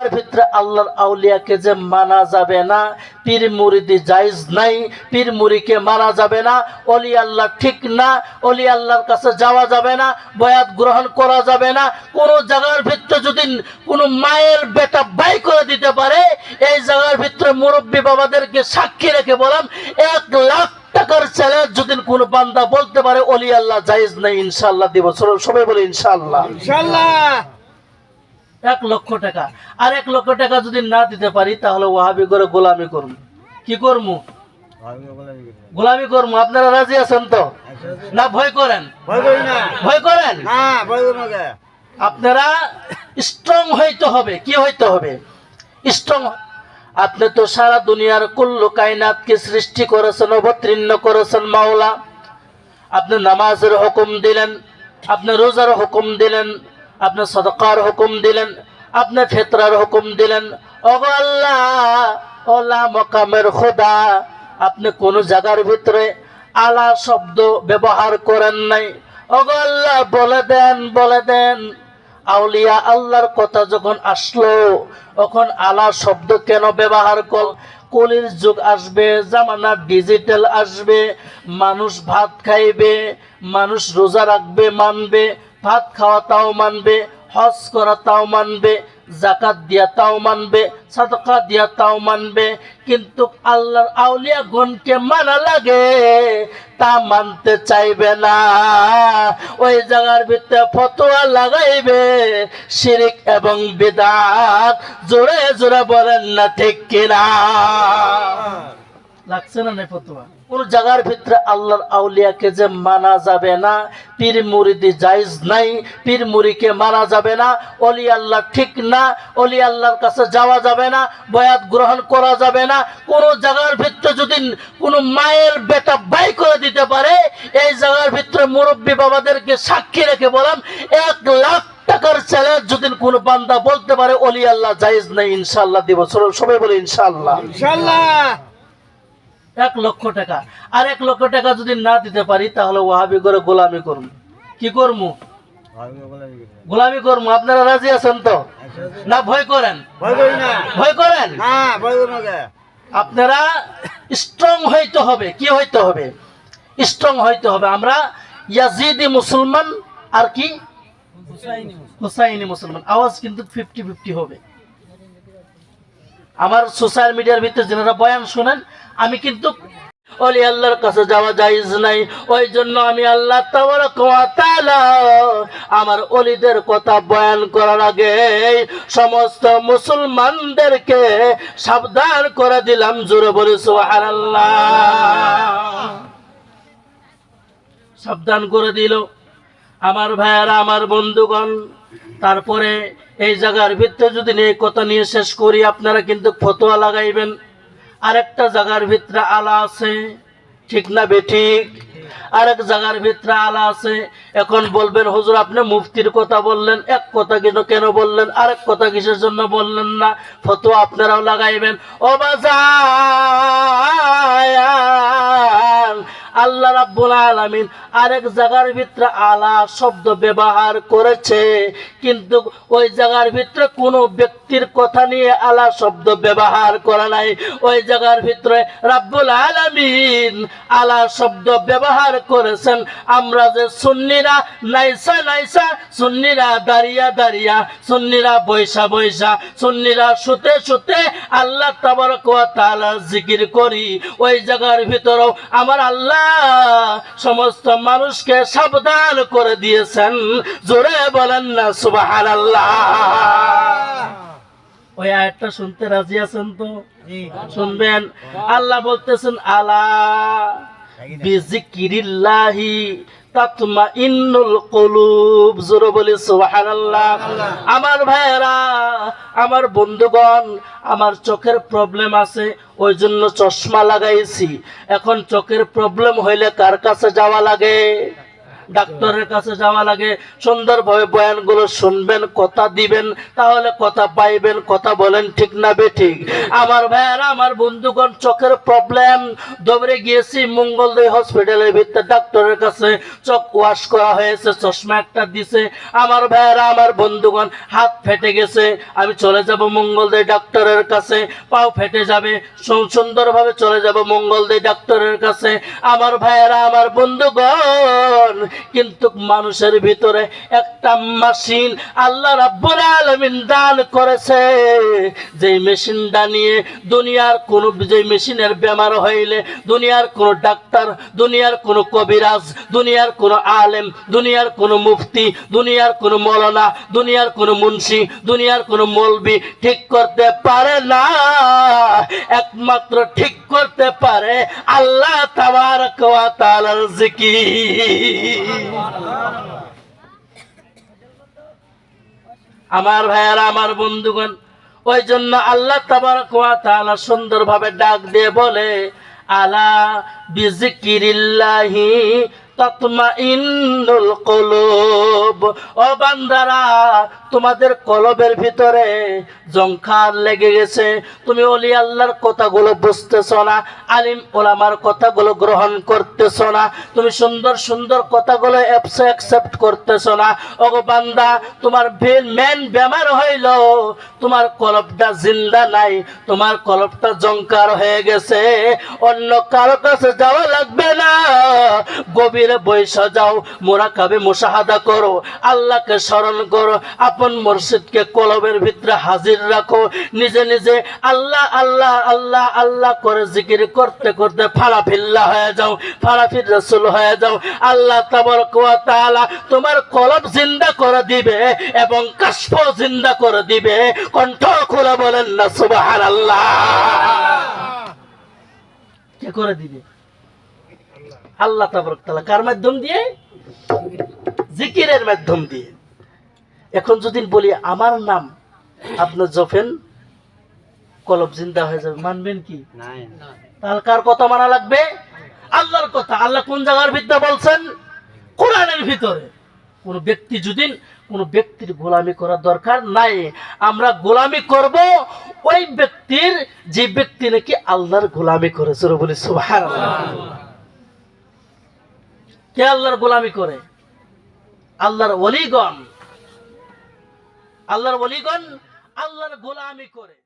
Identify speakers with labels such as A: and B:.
A: তার ভিতরে আল্লাহর আউলিয়াকে যে মানা যাবে না, পীর মুরিদি জায়েজ নাই, পীর মুরিকে মানা যাবে না, অলি আল্লাহ ঠিক না, অলি আল্লাহর কাছে যাওয়া যাবে না, বয়াত গ্রহণ করা যাবে না, কোন জায়গার ভিতরে যদি কোনো মায়ের বেটা বাই করে দিতে পারে, এই জায়গার ভিতরে মুরব্বী বাবাদেরকে সাক্ষী রেখে বললাম, এক লাখ টাকার ছেলে যদি কোনো বান্দা বলতে পারে, অলি আল্লাহ জায়েজ নাই, ইনশাআল্লাহ দিব। সবাই বলে ইনশাআল্লাহ। এক লক্ষ টাকা। আর এক লক্ষ টাকা যদি না দিতে পারি তাহলে ওয়াহাবি করে গোলামি করব। কি করব? গোলামি করব। আপনারা রাজি আছেন তো? না ভয় করেন। ভয় করেন? আপনারা স্ট্রং হইতে হবে। কি হইতে হবে? স্ট্রং আপনি তো সারা দুনিয়ার কুল্লু কায়নাতকে সৃষ্টি করেছেন অবতীর্ণ করেছেন মাওলা। আপনি নামাজের হুকুম দিলেন আপনি রোজার হুকুম দিলেন আপনি সদকার হুকুম দিলেন, আপনি ফেতরার হুকুম দিলেন। ওলা মকামের খোদা, আপনি কোন জায়গার ভিতরে আলা শব্দ ব্যবহার করেন নাই। অগল্লা বলে দেন বলে দেন, আউলিয়া আল্লাহর কথা যখন আসলো, তখন আলা শব্দ কেন ব্যবহার কর? কলির যুগ আসবে জামানা ডিজিটাল আসবে, মানুষ ভাত খাইবে, মানুষ রোজা রাখবে, মানবে ভাত খাওয়া তাও মানবে হজ করা তাও মানবে জাকাত দিয়া তাও মানবে সাদকা দিয়া তাও মানবে। কিন্তু আল্লাহর আউলিয়া গণকে মানা লাগে তা মানতে চাইবে না। ওই জায়গার ভিতরে ফতোয়া লাগাইবে শিরিক এবং বেদাত জোরে জোরে বলেন না ঠিক কিনা? লাগছে না নাই ফতোয়া? কোন জায়গার ভিতরে আল্লাহর আউলিয়াকে যে মানা যাবে না, পীর মুরিদি জায়েজ নাই, পীর মুরিকে মানা যাবে না, অলি আল্লাহ ঠিক না, অলি আল্লাহর কাছে যাওয়া যাবে না, বয়াত গ্রহণ করা যাবে না, কোন জায়গার ভিতরে যদি কোনো মায়ের বেটা বাই করে দিতে পারে, এই জায়গার ভিতরে মুরব্বী বাবাদেরকে সাক্ষী রেখে বললাম, এক লাখ টাকার ছেলে যদি কোনো বান্দা বলতে পারে, অলি আল্লাহ জায়েজ নাই ইনশাল্লাহ দিব। সবাই বলে ইনশাআল্লাহ। এক লক্ষ টাকা। আর এক লক্ষ টাকা যদি না দিতে পারি তাহলে ওয়াহাবি করে গোলামি করব। কি করব? গোলামি করব। আপনারা রাজি আছেন তো? না ভয় করেন। ভয় করেন? আপনারা স্ট্রং হইতে হবে। কি হইতে হবে? স্ট্রং হইতে হবে। আমরা ইয়াজিদি মুসলমান আর কি? হুসাইনি মুসলমান। আওয়াজ কিন্তু ফিফটি ফিফটি হবে। আমার সোশ্যাল মিডিয়ার ভিতরে যেনারা বয়ান শুনেন, আমি কিন্তু অলি আল্লাহর কাছে যাওয়া জায়েজ নাই। ওই জন্য আমি আল্লাহ আমার অলিদের কথা বয়ান করার আগে সমস্ত মুসলমানদেরকে সাবধান করে দিলাম, জোরে বলে, সুবহানাল্লাহ। সাবধান করে দিল। আমার ভাইয়ারা, আমার বন্ধুগণ তারপরে এই জায়গার ভিতরে যদি এই কথা নিয়ে শেষ করি, আপনারা কিন্তু ফতোয়া লাগাইবেন। আরেকটা জায়গার ভিতরে আলা আছে, ঠিক না বেঠিক আরেক জায়গার ভিতরে আলা আছে, এখন বলবেন, হুজুর, আপনি মুফতির কথা বললেন, এক কথা কিন্তু কেন বললেন? আরেক কথা কিসের জন্য বললেন না? ফতোয়া আপনারাও লাগাইবেন। ও বাজার! আল্লাহ রাব্বুল আলামিন আরেক জায়গার ভিতরে আলা শব্দ ব্যবহার করেছে। কিন্তু ওই জায়গার ভিতরে কোনো ব্যক্তির কথা নিয়ে আলা শব্দ ব্যবহার করা নাই। ওই জায়গার ভিতরে রাব্বুল আলামিন আলা শব্দ ব্যবহার করেছেন। আমরা যে সুন্নিরা নাইসা নাইসা, সুন্নিরা দাঁড়িয়া দাঁড়িয়া, সুন্নিরা বৈশা বৈশা, সুন্নিরা শুতে শুতে আল্লাহ ওয়া তাআলা জিকির করি। ওই জায়গার ভিতরেও আমার আল্লাহ সমস্ত মানুষকে সাবধান করে দিয়েছেন। জোরে বলেন না সুবাহ ওই আয়াতটা শুনতে রাজি আছেন তো? শুনবেন? আল্লাহ বলতেছেন আলা বিজিকিরিল্লাহি তাতমা ইন্নুল কলুব, জোরে বলি সুবহানাল্লাহ। আমার ভাইয়েরা, আমার বন্ধুগণ, আমার চোখের প্রবলেম আছে, ওই জন্য চশমা লাগাইছি। এখন চোখের প্রবলেম হইলে কার কাছে যাওয়া লাগে? ডাক্তারের কাছে যাওয়া লাগে, সুন্দরভাবে বয়ানগুলো শুনবেন, কথা দিবেন, তাহলে কথা পাইবেন, কথা বলেন, ঠিক না বে ঠিক? আমার ভাইয়ারা, আমার বন্ধুগণ, চোখের প্রবলেম দৌড়ে গিয়েছি, মঙ্গলদৈ হসপিটালের ভিতরে ডাক্তারের কাছে চোখ ওয়াশ করা হয়েছে, চশমা একটা দিছে। আমার ভাইয়ারা, আমার বন্ধুগণ, হাত ফেটে গেছে, আমি চলে যাব মঙ্গলদৈ ডাক্তারের কাছে, পাও ফেটে যাবে সুন্দরভাবে চলে যাব মঙ্গলদৈ ডাক্তারের কাছে। আমার ভাইয়েরা, আমার বন্ধুগণ কিন্তু মানুষের ভিতরে একটা মেশিন আল্লাহ রাব্বুল আলামিন দান করেছে। যেই মেশিনটা নিয়ে দুনিয়ার কোন যে মেশিনের বেমার হইলে, দুনিয়ার কোন ডাক্তার, দুনিয়ার কোন কবিরাজ, দুনিয়ার কোন আলেম, দুনিয়ার কোন মুফতি, দুনিয়ার কোন মৌলানা, দুনিয়ার কোন মুন্সি, দুনিয়ার কোন মৌলবি ঠিক করতে পারে না। একমাত্র ঠিক করতে পারে আল্লাহ তাবারক ওয়া তাআলার জিকির। আমার ভাইয়ারা আমার বন্ধুগণ ওই জন্য আল্লাহ সুন্দর সুন্দরভাবে ডাক দিয়ে বলে আলা বিজিকিরিল্লাহি তাতমাইন্নুল কুলুব। ও বান্দারা, তোমাদের কলবের ভিতরে জংখার লেগে গেছে। তুমি ওলি আল্লাহর কথাগুলো বুঝতেছ না, আলিম ওলামার কথাগুলো গ্রহণ করতেছ না, তুমি সুন্দর সুন্দর কথাগুলো অ্যাকসেপ্ট করতেছ না। ওগো বান্দা, তোমার মেন বেমার হইল, তোমার কলবটা জিন্দা নাই, তোমার কলবটা জংকার হয়ে গেছে। অন্য কারও কাছে যাওয়া লাগবে না। গভীরে বৈশা যাও মোরা কাবে মুশাহাদা করো, আল্লাহকে স্মরণ করো, আপন মুর্শিদকে কলবের ভিতরে হাজির রাখো, নিজে নিজে আল্লাহ আল্লাহ আল্লাহ আল্লাহ করে জিকির করতে করতে ফালাফিল্লা হয়ে যাও, ফালাফির রসুল হয়ে যাও। আল্লাহ তাবারক ওয়া তোমার কলব জিন্দা করে দিবে এবং কাশফ জিন্দা করে দিবে। কণ্ঠ খুলে বলেন না সুবাহ আল্লাহ কে করে দিবে? আল্লাহ তাবারক কার মাধ্যম দিয়ে? জিকিরের মাধ্যম দিয়ে। এখন যদি বলি আমার নাম আপনি জফেন কলব জিন্দা হয়ে যাবে মানবেন কি? তাহলে কার কথা মানা লাগবে? আল্লাহর কথা। আল্লাহ কোন জায়গার ভিতরে বলছেন? কোরআনের ভিতরে। কোন ব্যক্তি যদি কোন ব্যক্তির গোলামি করার দরকার নাই। আমরা গোলামি করব ওই ব্যক্তির যে ব্যক্তি নাকি আল্লাহর গোলামি করেছে বলি সুবহানাল্লাহ। কে আল্লাহর গোলামি করে? আল্লাহর অলিগণ আল্লাহর অলিগণ আল্লাহর গোলামি করে।